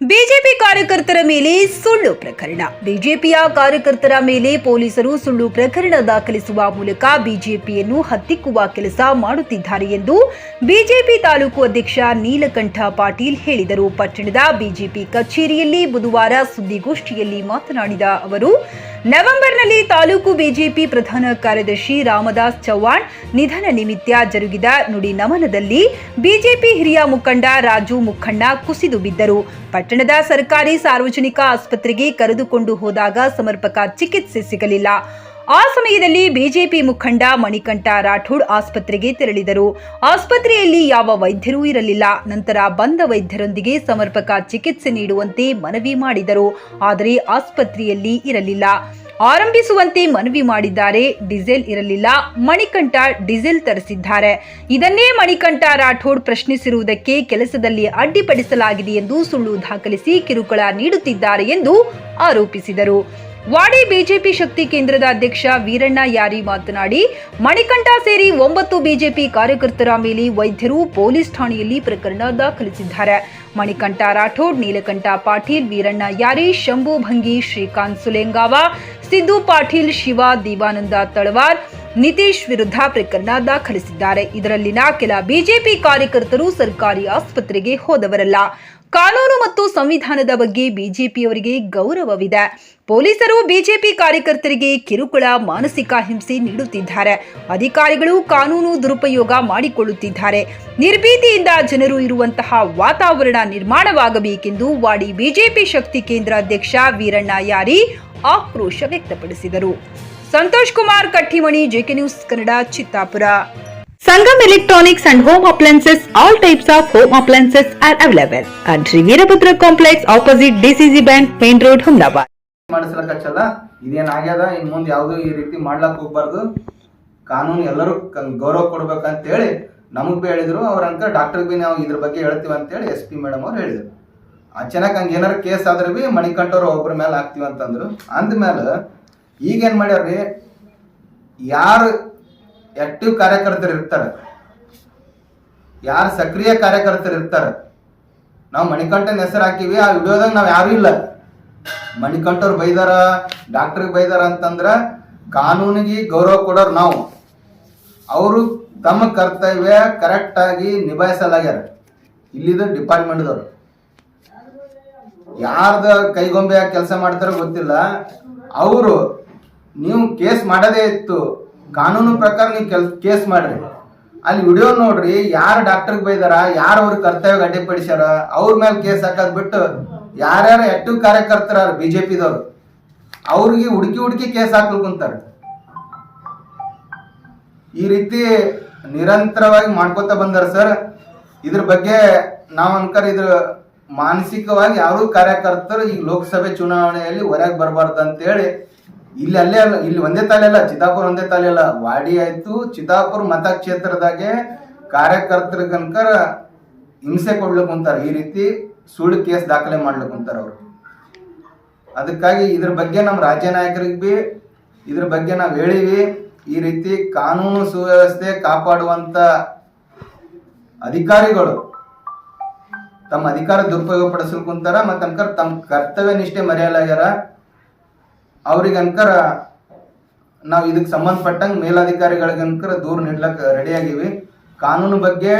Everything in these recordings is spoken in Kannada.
ಬಿಜೆಪಿ ಕಾರ್ಯಕರ್ತರ ಮೇಲೆ ಸುಳ್ಳು ಪ್ರಕರಣ. ಬಿಜೆಪಿಯ ಕಾರ್ಯಕರ್ತರ ಮೇಲೆ ಪೊಲೀಸರು ಸುಳ್ಳು ಪ್ರಕರಣ ದಾಖಲಿಸುವ ಮೂಲಕ ಬಿಜೆಪಿಯನ್ನು ಹತ್ತಿಕ್ಕುವ ಕೆಲಸ ಮಾಡುತ್ತಿದ್ದಾರೆ ಎಂದು ಬಿಜೆಪಿ ತಾಲೂಕು ಅಧ್ಯಕ್ಷ ನೀಲಕಂಠ ಪಾಟೀಲ್ ಹೇಳಿದರು. ಪಟ್ಟಣದ ಬಿಜೆಪಿ ಕಚೇರಿಯಲ್ಲಿ ಬುಧವಾರ ಸುದ್ದಿಗೋಷ್ಠಿಯಲ್ಲಿ ಮಾತನಾಡಿದ ಅವರು ನವೆಂಬರ್ನಲ್ಲಿ ತಾಲೂಕು ಬಿಜೆಪಿ ಪ್ರಧಾನ ಕಾರ್ಯದರ್ಶಿ ರಾಮದಾಸ್ ಚೌಹಾಣ್ ನಿಧನ ನಿಮಿತ್ತ ಜರುಗಿದ ನುಡಿ ನಮನದಲ್ಲಿ ಬಿಜೆಪಿ ಹಿರಿಯ ಮುಖಂಡ ರಾಜು ಮುಖಣ್ಣ ಕುಸಿದು ಬಿದ್ದರು. ಪಟ್ಟಣದ ಸರ್ಕಾರಿ ಸಾರ್ವಜನಿಕ ಆಸ್ಪತ್ರೆಗೆ ಕರೆದುಕೊಂಡು ಹೋದಾಗ ಸಮರ್ಪಕ ಚಿಕಿತ್ಸೆ ಸಿಗಲಿಲ್ಲ. ಆ ಸಮಯದಲ್ಲಿ ಬಿಜೆಪಿ ಮುಖಂಡ ಮಣಿಕಂಠ ರಾಠೋಡ್ ಆಸ್ಪತ್ರೆಗೆ ತೆರಳಿದರು. ಆಸ್ಪತ್ರೆಯಲ್ಲಿ ಯಾವ ವೈದ್ಯರೂ ಇರಲಿಲ್ಲ. ನಂತರ ಬಂದ ವೈದ್ಯರೊಂದಿಗೆ ಸಮರ್ಪಕ ಚಿಕಿತ್ಸೆ ನೀಡುವಂತೆ ಮನವಿ ಮಾಡಿದರು. ಆದರೆ ಆಸ್ಪತ್ರೆಯಲ್ಲಿ ಇರಲಿಲ್ಲ. ಆರಂಭಿಸುವಂತೆ ಮನವಿ ಮಾಡಿದ್ದಾರೆ. ಡೀಸೆಲ್ ಇರಲಿಲ್ಲ. ಮಣಿಕಂಠ ಡೀಸೆಲ್ ತರಿಸಿದ್ದಾರೆ. ಇದನ್ನೇ ಮಣಿಕಂಠ ರಾಠೋಡ್ ಪ್ರಶ್ನಿಸಿರುವುದಕ್ಕೆ ಕೆಲಸದಲ್ಲಿ ಅಡ್ಡಿಪಡಿಸಲಾಗಿದೆ ಎಂದು ಸುಳ್ಳು ದಾಖಲಿಸಿ ಕಿರುಕುಳ ನೀಡುತ್ತಿದ್ದಾರೆ ಎಂದು ಆರೋಪಿಸಿದರು. ವಾಡಿ ಬಿಜೆಪಿ ಶಕ್ತಿ ಕೇಂದ್ರದ ಅಧ್ಯಕ್ಷ ವೀರಣ್ಣ ಯಾರಿ ಮಾತನಾಡಿ, ಮಣಿಕಂಠ ಸೇರಿ ಒಂಬತ್ತು ಬಿಜೆಪಿ ಕಾರ್ಯಕರ್ತರ ಮೇಲೆ ವೈದ್ಯರು ಪೊಲೀಸ್ ಠಾಣೆಯಲ್ಲಿ ಪ್ರಕರಣ ದಾಖಲಿಸಿದ್ದಾರೆ. ಮಣಿಕಂಠ ರಾಠೋಡ್, ನೀಲಕಂಠ ಪಾಟೀಲ್, ವೀರಣ್ಣ ಯಾರಿ, ಶಂಭು ಭಂಗಿ, ಶ್ರೀಕಾಂತ್ ಸುಲೆಂಗಾವ ಸಿದ್ದು ಪಾಟೀಲ್, ಶಿವ ದೇವಾನಂದ ತಳವಾರ್, ನಿತೀಶ್ ವಿರುದ್ಧ ಪ್ರಕರಣ ದಾಖಲಿಸಿದ್ದಾರೆ. ಇದರಲ್ಲಿನ ಕೆಲ ಬಿಜೆಪಿ ಕಾರ್ಯಕರ್ತರು ಸರ್ಕಾರಿ ಆಸ್ಪತ್ರೆಗೆ ಹೋದವರಲ್ಲ. ಕಾನೂನು ಮತ್ತು ಸಂವಿಧಾನದ ಬಗ್ಗೆ ಬಿಜೆಪಿಯವರಿಗೆ ಗೌರವವಿದೆ. ಪೊಲೀಸರು ಬಿಜೆಪಿ ಕಾರ್ಯಕರ್ತರಿಗೆ ಕಿರುಕುಳ, ಮಾನಸಿಕ ಹಿಂಸೆ ನೀಡುತ್ತಿದ್ದಾರೆ. ಅಧಿಕಾರಿಗಳು ಕಾನೂನು ದುರುಪಯೋಗ ಮಾಡಿಕೊಳ್ಳುತ್ತಿದ್ದಾರೆ. ನಿರ್ಭೀತಿಯಿಂದ ಜನರು ಇರುವಂತಹ ವಾತಾವರಣ ನಿರ್ಮಾಣವಾಗಬೇಕೆಂದು ವಾಡಿ ಬಿಜೆಪಿ ಶಕ್ತಿ ಕೇಂದ್ರ ಅಧ್ಯಕ್ಷ ವೀರಣ್ಣ ಯಾರಿ ಆಕ್ರೋಶ ವ್ಯಕ್ತಪಡಿಸಿದರು. Santosh Kumar, Kattimani, JK news Kannada, Chittapur. Sangam Electronics and Home Appliances, all types of home appliances are available. At Sri Putra Complex opposite DCC Bank, Main Road, Humdabad. ಮಾಡಿಸ್ಲಕ್ ಹಚ್ಚಲ್ಲ ಇದೇನ್ ಆಗ್ಯದ? ಇನ್ ಮುಂದೆ ಯಾವ್ದು ಈ ರೀತಿ ಮಾಡ್ಲಕ್ ಹೋಗ್ಬಾರ್ದು. ಕಾನೂನು ಎಲ್ಲರೂ ಗೌರವ ಕೊಡ್ಬೇಕಂತ ಹೇಳಿ ನಮಗ್ ಹೇಳಿದ್ರು. ಅವ್ರ ಅಂಕ ಡಾಕ್ಟರ್ ಬಿ ನಾವು ಇದ್ರ ಬಗ್ಗೆ ಹೇಳ್ತೀವಿ ಅಂತ ಹೇಳಿ ಎಸ್ ಪಿ ಮೇಡಮ್ ಅವ್ರು ಹೇಳಿದ್ರು. ಅಚಾನಕ್ ಹಂಗ ಏನಾರ ಕೇಸ್ ಆದ್ರೆ ಬಿ ಮಣಿಕಂಠವ್ರು ಒಬ್ಬರ ಮೇಲೆ ಹಾಕ್ತಿವಿ ಅಂತಂದ್ರು. ಅಂದ್ಮೇಲೆ ಈಗೇನ್ ಮಾಡ್ಯಾರ್ರಿ? ಯಾರು ಆಕ್ಟಿವ್ ಕಾರ್ಯಕರ್ತರು ಇರ್ತಾರೆ. ಯಾರು ಸಕ್ರಿಯ ಕಾರ್ಯಕರ್ತರು ಇರ್ತಾರೆ. ನಾವು ಮಣಿಕಂಠನ ಹೆಸರು ಹಾಕಿವಿ, ಆ ವಿಡಿಯೋದಾಗ ನಾವು ಯಾರು ಇಲ್ಲ. ಮಣಿಕಂಠವ್ರು ಬೈದಾರ, ಡಾಕ್ಟರ್ಗೆ ಬೈದಾರ ಅಂತಂದ್ರೆ ಕಾನೂನಿಗೆ ಗೌರವ ಕೊಡೋರು ನಾವು. ಅವರು ತಮ್ಮ ಕರ್ತವ್ಯ ಕರೆಕ್ಟ್ ಆಗಿ ನಿಭಾಯಿಸಲಾಗ್ಯಾರ. ಇಲ್ಲಿದು ಡಿಪಾರ್ಟ್ಮೆಂಟ್ದವ್ರು. ಯಾರ್ದ ಕೈಗೊಂಬೆ ಕೆಲಸ ಮಾಡ್ತಾರೋ ಗೊತ್ತಿಲ್ಲ. ಅವರು ನೀವು ಕೇಸ್ ಮಾಡದೇ ಇತ್ತು. ಕಾನೂನು ಪ್ರಕಾರ ನೀವು ಕೆಲ್, ಕೇಸ್ ಮಾಡ್ರಿ. ಅಲ್ಲಿ ವಿಡಿಯೋ ನೋಡ್ರಿ, ಯಾರು ಡಾಕ್ಟರ್ಗೆ ಬೈದಾರ, ಯಾರು ಅವ್ರ ಕರ್ತವ್ಯ ಅಡ್ಡಿಪಡಿಸ್ಯಾರ, ಅವ್ರ ಮೇಲೆ ಕೇಸ್ ಹಾಕೋದ್ ಬಿಟ್ಟು ಯಾರ್ಯಾರು ಆಕ್ಟಿವ್ ಕಾರ್ಯಕರ್ತರ ಬಿಜೆಪಿದವ್ರು, ಅವ್ರಿಗೆ ಹುಡುಕಿ ಹುಡುಕಿ ಕೇಸ್ ಹಾಕ್ಲು ಕುಂತಾರೆ ಈ ರೀತಿ ನಿರಂತರವಾಗಿ ಮಾಡ್ಕೋತ ಬಂದಾರ ಸರ್. ಇದ್ರ ಬಗ್ಗೆ ನಾವ್ ಅನ್ಕರ್ ಇದ್ರ ಮಾನಸಿಕವಾಗಿ ಯಾರು ಕಾರ್ಯಕರ್ತರು ಈ ಲೋಕಸಭೆ ಚುನಾವಣೆಯಲ್ಲಿ ಹೊರಗೆ ಬರಬಾರ್ದು ಅಂತೇಳಿ ಇಲ್ಲಿ ಅಲ್ಲೇ ಅಲ್ಲ, ಇಲ್ಲಿ ಒಂದೇ ತಾಲೆ ಅಲ್ಲ, ಚಿತ್ತಾಪುರ ಒಂದೇ ತಾಲೆ ಅಲ್ಲ. ವಾಡಿ ಆಯ್ತು, ಚಿತ್ತಾಪುರ ಮತಕ್ಷೇತ್ರದಾಗೆ ಕಾರ್ಯಕರ್ತರಿಗನ್ಕರ ಹಿಂಸೆ ಕೊಡ್ಲಿಕ್ಕೆ ಕುಂತಾರ. ಈ ರೀತಿ ಸುಳ್ಳು ಕೇಸ್ ದಾಖಲೆ ಮಾಡ್ಲಿಕ್ಕೆ ಕುಂತಾರ ಅವರು. ಅದಕ್ಕಾಗಿ ಇದ್ರ ಬಗ್ಗೆ ನಮ್ಮ ರಾಜ್ಯ ನಾಯಕರಿಗೆ ಬಿ, ಇದ್ರ ಬಗ್ಗೆ ನಾವು ಹೇಳಿವಿ. ಈ ರೀತಿ ಕಾನೂನು ಸುವ್ಯವಸ್ಥೆ ಕಾಪಾಡುವಂತ ಅಧಿಕಾರಿಗಳು ತಮ್ಮ ಅಧಿಕಾರ ದುರುಪಯೋಗ ಪಡಿಸ್ಕೊಂತಾರ ಮತ್ತೆ ತಮ್ಮ ಕರ್ತವ್ಯ ನಿಷ್ಠೆ ಮರೆಯಲಾಗ್ಯಾರ. ಅವ್ರಿಗೆ ಅನ್ಕರ ನಾವು ಇದಕ್ಕೆ ಸಂಬಂಧಪಟ್ಟಂಗೆ ಮೇಲಾಧಿಕಾರಿಗಳಿಗೆ ಅನ್ಕರ ದೂರು ನೀಡ್ಲಕ್ ರೆಡಿ ಕಾನೂನು ಬಗ್ಗೆ,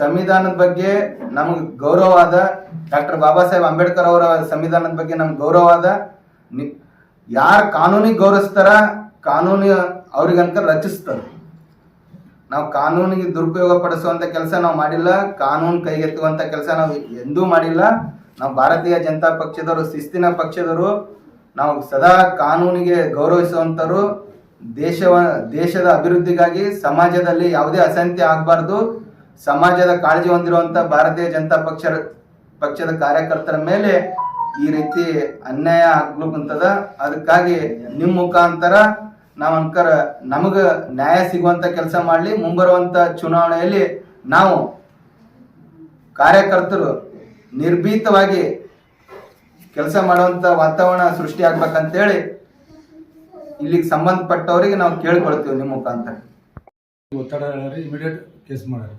ಸಂವಿಧಾನದ ಬಗ್ಗೆ ನಮಗೆ ಗೌರವ ಅದ. ಡಾಕ್ಟರ್ ಬಾಬಾ ಸಾಹೇಬ್ ಅಂಬೇಡ್ಕರ್ ಅವರ ಸಂವಿಧಾನದ ಬಗ್ಗೆ ನಮ್ಗೆ ಗೌರವ ಆದ ಯಾರು ಕಾನೂನಿಗೆ ಗೌರವಿಸ್ತಾರ, ಕಾನೂನು ಅವ್ರಿಗನ್ಕರ ರಚಿಸ್ತಾರ ನಾವು ಕಾನೂನಿಗೆ ದುರುಪಯೋಗ ಪಡಿಸುವಂತ ಕೆಲಸ ನಾವು ಮಾಡಿಲ್ಲ, ಕಾನೂನು ಕೈಗೆತ್ತುವಂತ ಕೆಲಸ ನಾವು ಎಂದೂ ಮಾಡಿಲ್ಲ. ನಾವು ಭಾರತೀಯ ಜನತಾ ಪಕ್ಷದವರು, ಶಿಸ್ತಿನ ಪಕ್ಷದವರು ನಾವು ಸದಾ ಕಾನೂನಿಗೆ ಗೌರವಿಸುವಂತರು, ದೇಶವ, ದೇಶದ ಅಭಿವೃದ್ಧಿಗಾಗಿ ಸಮಾಜದಲ್ಲಿ ಯಾವುದೇ ಅಶಾಂತಿ ಆಗಬಾರ್ದು. ಸಮಾಜದ ಕಾಳಜಿ ಹೊಂದಿರುವಂತ ಭಾರತೀಯ ಜನತಾ ಪಕ್ಷ, ಪಕ್ಷದ ಕಾರ್ಯಕರ್ತರ ಮೇಲೆ ಈ ರೀತಿ ಅನ್ಯಾಯ ಆಗ್ಲಿಕ್ಕಂತದ ಅದಕ್ಕಾಗಿ ನಿಮ್ಮ ಮುಖಾಂತರ ನಾವು ಅನ್ಕರ ನಮಗ ನ್ಯಾಯ ಸಿಗುವಂತ ಕೆಲಸ ಮಾಡ್ಲಿ. ಮುಂಬರುವಂತ ಚುನಾವಣೆಯಲ್ಲಿ ನಾವು ಕಾರ್ಯಕರ್ತರು ನಿರ್ಭೀತವಾಗಿ ಕೆಲಸ ಮಾಡುವಂತ ವಾತಾವರಣ ಸೃಷ್ಟಿ ಆಗ್ಬೇಕಂತೇಳಿ ಇಲ್ಲಿಗೆ ಸಂಬಂಧಪಟ್ಟವರಿಗೆ ನಾವು ಕೇಳ್ಕೊಳ್ತೀವಿ ನಿಮ್ಮ ಮುಖಾಂತರ. ಒತ್ತಡ ಇಮಿಡಿಯೇಟ್ ಕೇಸ್ ಮಾಡ್ಯಾರ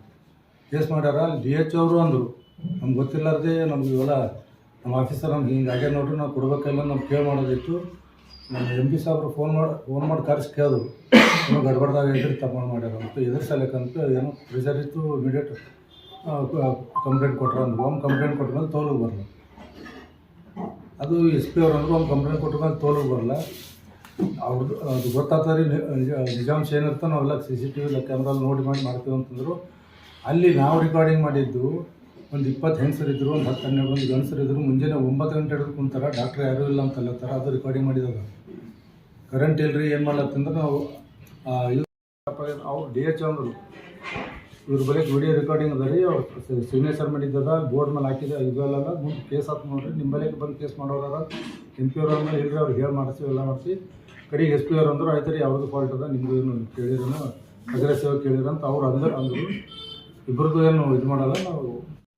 ಕೇಸ್ ಮಾಡ್ಯಾರ ಡಿ ಎಚ್ ಅವರು ಅಂದರು. ನಮ್ಗೆ ಗೊತ್ತಿಲ್ಲಾರ್ದೆ ನಮ್ಗೆ ಇವೆಲ್ಲ ನಮ್ಮ ಆಫೀಸರ್ ನಮ್ಗೆ ಹಿಂಗೆ ಆಗ್ಯ ನೋಡ್ರಿ, ನಾವು ಕೊಡ್ಬೇಕೆಲ್ಲ ನಮ್ಗೆ ಕೇಳಿ ಮಾಡೋದಿತ್ತು. ನಮ್ಮ ಎಂ ಪಿ ಸಾಹೇಬ್ರು ಫೋನ್ ಮಾಡಿ ಫೋನ್ ಮಾಡಿ ಕರೆಸಿ ಕೇಳಿದ್ರು. ಏನೋ ಗಡ್ಬಡ್ದಾಗ ಎದುರು ತಪ್ಪು ಮಾಡ್ಯಾರ ಅಂತ ಎದ್ರ ಏನು ಪ್ರೆಷರ್ ಇತ್ತು ಇಮಿಡಿಯೇಟ್ ಕಂಪ್ಲೇಂಟ್ ಕೊಟ್ರ ಅಂದ್ರು ಒಮ್ಮೆ ಕಂಪ್ಲೇಂಟ್ ಕೊಟ್ಟ ಮೇಲೆ ತೋಲಿಗೆ ಬರಲ್ಲ ಅದು ಎಸ್ ಪಿ ಅವ್ರು ಅಂದ್ರೆ ಒಂದು ಕಂಪ್ಲೇಂಟ್ ಕೊಟ್ಕೊಂಡು ತೋಲಿಗೆ ಬರಲ್ಲ. ಅವ್ರದ್ದು ಅದು ಗೊತ್ತಾಗ್ತದೆ ರೀ ನಿಜಾಂಶ ಏನಿರ್ತಾವೆ ನಾವೆಲ್ಲ ಸಿ ಸಿ ಟಿ ವಿ ಕ್ಯಾಮ್ರಲ್ಲಿ ನೋಡಿ ಮಾಡಿ ಮಾಡ್ತೀವಿ ಅಂತಂದರು. ಅಲ್ಲಿ ನಾವು ರೆಕಾರ್ಡಿಂಗ್ ಮಾಡಿದ್ದು ಒಂದು ಇಪ್ಪತ್ತು ಹೆಂಗಸರಿದ್ದರು ಒಂದು ಹತ್ತು ಹನ್ನೆರಡು ಒಂದು ಗಂಡಸರಿದ್ರು ಮುಂಜಾನೆ ಒಂಬತ್ತು ಗಂಟೆ ಹಿಡಿದು ಕುಂತಾರೆ ಡಾಕ್ಟ್ರ್ ಯಾರೂ ಇಲ್ಲ ಅಂತ ಅಲ್ಲತ್ತಾರ, ಅದು ರೆಕಾರ್ಡಿಂಗ್ ಮಾಡಿದಾಗ ಕರೆಂಟ್ ಇಲ್ಲರಿ ಏನು ಮಾಡ್ಲತ್ತಂದ್ರೆ ನಾವು ಅವ್ರು ಡಿ ಎಚ್ ಅಂದರು ಇವ್ರ ಬಗ್ಗೆ ವಿಡಿಯೋ ರೆಕಾರ್ಡಿಂಗ್ ಅದ ರೀ ಸಿಗ್ನೇಚರ್ ಮಾಡಿದ್ದದ ಬೋರ್ಡ್ ಮೇಲೆ ಹಾಕಿದೆ ಇದೆಲ್ಲ ಮುಂದೆ ಕೇಸ್ ಹಾಕಿ ನೋಡ್ರಿ. ನಿಮ್ಮ ಬಳಿಗೆ ಬಂದು ಕೇಸ್ ಮಾಡೋರ ಎಂ ಪಿ ಅವ್ರ ಮೇಲೆ ಇಲ್ಲರಿ ಅವ್ರು ಹೇಳಿ ಮಾಡಿಸಿ ಎಲ್ಲ ಮಾಡಿಸಿ. ಕಡೆಗೆ ಎಸ್ ಪಿ ಅವ್ರು ಅಂದರು, ಆಯ್ತು ರೀ ಅವ್ರದ್ದು ಫಾಲ್ಟ್ ಅದ ನಿಮ್ಮದು ಏನು ಕೇಳಿರೋನು ಅಗ್ರೆಸಿವ್ ಕೇಳಿರಂತ ಅವ್ರು ಅಂದ್ರೆ, ಅಂದರು. ಇಬ್ಬರದ್ದು ಏನು ಇದು ಮಾಡಲ್ಲ, ನಾವು